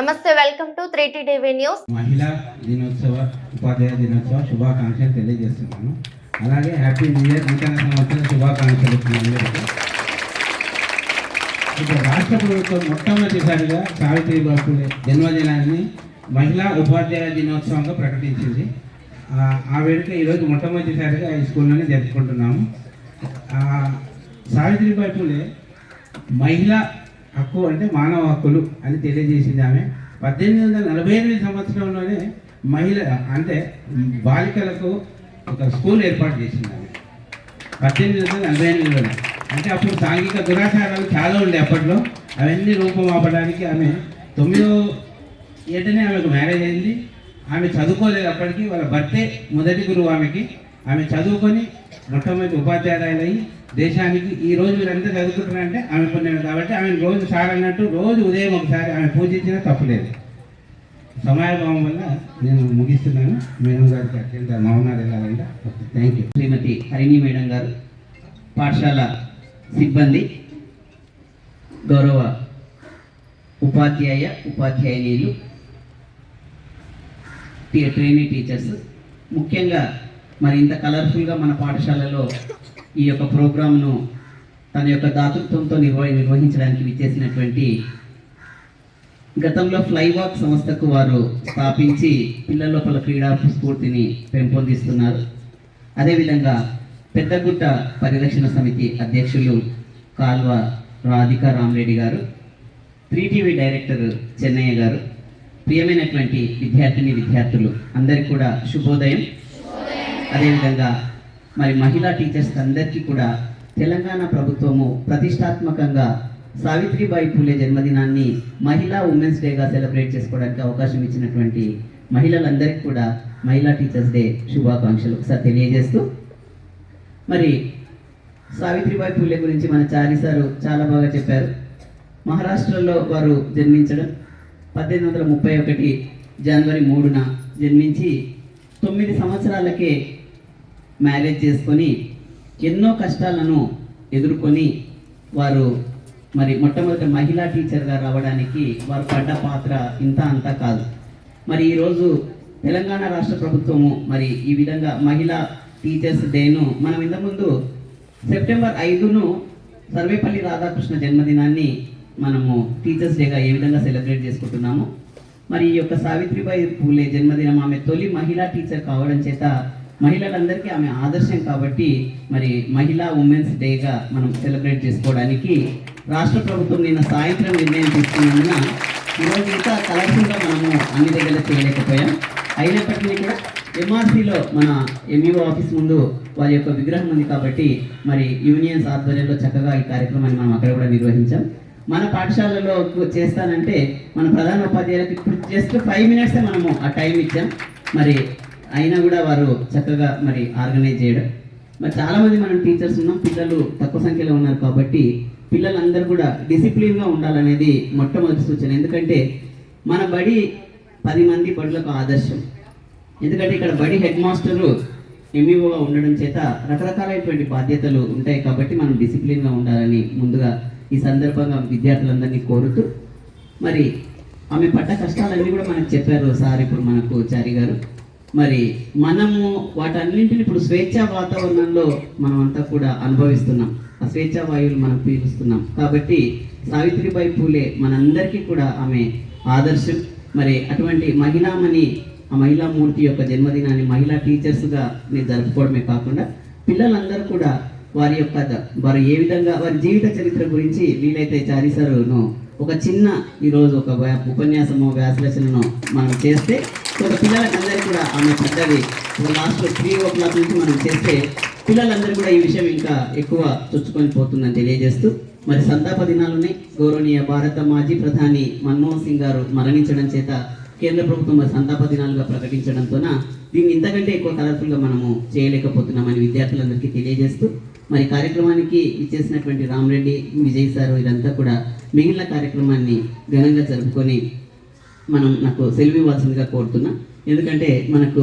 నమస్తే welcome to three TV news. మహిళా దినోత్సవ ఉపాధ్యాయ దినోత్సవ శుభాకాంక్షలు తెలియజేస్తున్నాను. అలాగే హ్యాపీ న్యూ ఇయర్ నూతన సంవత్సర శుభాకాంక్షలు ఇప్పుడు రాష్ట్ర ప్రభుత్వం మొట్టమొదటిసారిగా సావిత్రిబాయి ఫులే జన్మదినాన్ని మహిళా ఉపాధ్యాయ దినోత్సవంగా ప్రకటించింది. ఆ, వేడుక ఈరోజు మొట్టమొదటిసారిగా ఈ స్కూల్లోనే జరుపుకుంటున్నాము. సావిత్రి సావిత్రిబాయి ఫులే మహిళ హక్కు అంటే మానవ హక్కులు అని తెలియజేసింది ఆమె. పద్దెనిమిది వందల నలభై ఎనిమిది సంవత్సరంలోనే మహిళ అంటే బాలికలకు ఒక స్కూల్ ఏర్పాటు చేసింది ఆమె. పద్దెనిమిది వందల నలభై ఎనిమిదిలోనే. అంటే అప్పుడు సాంఘిక దురాచారాలు చాలా ఉండే అప్పట్లో. అవన్నీ రూపం ఆపడానికి ఆమె తొమ్మిదో ఏటనే ఆమెకు మ్యారేజ్ అయింది. ఆమె చదువుకోలేదు అప్పటికి వాళ్ళ భర్తే మొదటి గురువు ఆమెకి. ఆమె చదువుకొని మొట్టమొదటి ఉపాధ్యాయురాలు అయ్యి దేశానికి ఈ రోజు వీరంతా చదువుకుంటున్నారంటే ఆమె పుణ్యమే కాబట్టి ఆమె రోజు సార్ అన్నట్టు రోజు ఉదయం ఒకసారి ఆమె పూజించినా తప్పులేదు. సమయభావం వల్ల నేను ముగిస్తున్నాను. మేడం గారికి అత్యంత మౌనాలు వెళ్ళాలంటే. Thank you Shrimati Harini madam గారు పాఠశాల సిబ్బంది గౌరవ ఉపాధ్యాయ ఉపాధ్యాయునీలు ట్రైనింగ్ టీచర్స్ ముఖ్యంగా మరి ఇంత కలర్ఫుల్గా మన పాఠశాలలో ఈ యొక్క ప్రోగ్రామ్ను తన యొక్క దాతృత్వంతో నిర్వ నిర్వహించడానికి విచ్చేసినటువంటి గతంలో ఫ్లైవాక్ సంస్థకు వారు స్థాపించి పిల్లల లోపల క్రీడా స్ఫూర్తిని పెంపొందిస్తున్నారు. అదేవిధంగా పెద్దగుట్ట పరిరక్షణ సమితి అధ్యక్షులు కాల్వ రాధికా రామరెడ్డి గారు త్రీ టీవీ డైరెక్టర్ చెన్నయ్య గారు ప్రియమైనటువంటి విద్యార్థిని విద్యార్థులు అందరికీ కూడా శుభోదయం. అదేవిధంగా మరి మహిళా టీచర్స్ అందరికీ కూడా తెలంగాణ ప్రభుత్వము ప్రతిష్టాత్మకంగా సావిత్రిబాయి పూలే జన్మదినాన్ని మహిళా ఉమెన్స్ డేగా సెలబ్రేట్ చేసుకోవడానికి అవకాశం ఇచ్చినటువంటి మహిళలందరికీ కూడా మహిళా టీచర్స్ డే శుభాకాంక్షలు ఒకసారి తెలియజేస్తూ మరి సావిత్రిబాయి పూలే గురించి మన చారి సారు చాలా బాగా చెప్పారు. మహారాష్ట్రలో వారు జన్మించడం పద్దెనిమిది వందల ముప్పై ఒకటి జనవరి మూడున జన్మించి తొమ్మిది సంవత్సరాలకే మ్యారేజ్ చేసుకొని ఎన్నో కష్టాలను ఎదుర్కొని వారు మరి మొట్టమొదటి మహిళా టీచర్గా రావడానికి వారు పడ్డ పాత్ర ఇంత అంతా కాదు. మరి ఈరోజు తెలంగాణ రాష్ట్ర ప్రభుత్వము మరి ఈ విధంగా మహిళా టీచర్స్ డేను మనం ఇంతకుముందు సెప్టెంబర్ ఐదును సర్వేపల్లి రాధాకృష్ణ జన్మదినాన్ని మనము టీచర్స్ డేగా ఏ విధంగా సెలబ్రేట్ చేసుకుంటున్నాము. మరి ఈ యొక్క సావిత్రిబాయి పూలే జన్మదినం ఆమె తొలి మహిళా టీచర్ కావడం చేత మహిళలందరికీ ఆమె ఆదర్శం కాబట్టి మరి మహిళా ఉమెన్స్ డేగా మనం సెలబ్రేట్ చేసుకోవడానికి రాష్ట్ర ప్రభుత్వం నిన్న సాయంత్రం నిర్ణయం తీసుకున్నందున ఈరోజు ఇంకా కలర్ఫుల్గా మనము అన్ని దగ్గర చేయలేకపోయాం అయినప్పటికీ కూడా ఎంఆర్సీలో మన ఎంఈఓ ఆఫీస్ ముందు వారి యొక్క విగ్రహం ఉంది కాబట్టి మరి యూనియన్స్ ఆధ్వర్యంలో చక్కగా ఈ కార్యక్రమాన్ని మనం అక్కడ కూడా నిర్వహించాం. మన పాఠశాలలో చేస్తానంటే మన ప్రధాన ఉపాధ్యాయులకు ఇప్పుడు జస్ట్ ఫైవ్ మినిట్సే మనము ఆ టైం ఇచ్చాం. మరి అయినా కూడా వారు చక్కగా మరి ఆర్గనైజ్ చేయడం. మరి చాలామంది మనం టీచర్స్ ఉన్నాం పిల్లలు తక్కువ సంఖ్యలో ఉన్నారు కాబట్టి పిల్లలందరూ కూడా డిసిప్లిన్గా ఉండాలనేది మొట్టమొదటి సూచన. ఎందుకంటే మన బడి పది మంది బడులకు ఆదర్శం. ఎందుకంటే ఇక్కడ బడి హెడ్ మాస్టరు ఎంఈఓగా ఉండడం చేత రకరకాలైనటువంటి బాధ్యతలు ఉంటాయి కాబట్టి మనం డిసిప్లిన్గా ఉండాలని ముందుగా ఈ సందర్భంగా విద్యార్థులందరినీ కోరుతూ మరి ఆమె పడ్డ కష్టాలన్నీ కూడా మనకు చెప్పారు సార్ ఇప్పుడు మనకు చారి గారు. మరి మనము వాటన్నింటిని ఇప్పుడు స్వేచ్ఛా వాతావరణంలో మనం అంతా కూడా అనుభవిస్తున్నాం. ఆ స్వేచ్ఛా వాయువులు మనం పీలుస్తున్నాం. కాబట్టి సావిత్రిబాయి పూలే మనందరికీ కూడా ఆమె ఆదర్శం. మరి అటువంటి మహిళామణి ఆ మహిళా మూర్తి యొక్క జన్మదినాన్ని మహిళా టీచర్స్గా నేను జరుపుకోవడమే కాకుండా పిల్లలందరూ కూడా వారి యొక్క వారు ఏ విధంగా వారి జీవిత చరిత్ర గురించి వీలైతే చారిసారును ఒక చిన్న ఈరోజు ఒక ఉపన్యాసము వ్యాసరచనను మనం చేస్తే ఒక పిల్లలకందరికీ కూడా ఆమె పెద్దది. లాస్ట్ త్రీ ఓ క్లాక్ నుంచి మనం చేస్తే పిల్లలందరూ కూడా ఈ విషయం ఇంకా ఎక్కువ చొచ్చుకొని పోతుందని తెలియజేస్తూ మరి సంతాప దినాలున్నాయి. గౌరవనీయ భారత మాజీ ప్రధాని మన్మోహన్ సింగ్ గారు మరణించడం చేత కేంద్ర ప్రభుత్వం మరి సంతాప దినాలుగా ప్రకటించడంతోన దీన్ని ఇంతకంటే ఎక్కువ కలర్ఫుల్గా మనము చేయలేకపోతున్నామని విద్యార్థులందరికీ తెలియజేస్తూ మరి కార్యక్రమానికి ఇచ్చేసినటువంటి రామరెడ్డి విజయ్ సార్ వీరంతా కూడా మిగిలిన కార్యక్రమాన్ని ఘనంగా జరుపుకొని మనం నాకు సెలవు ఇవ్వాల్సిందిగా కోరుతున్నా. ఎందుకంటే మనకు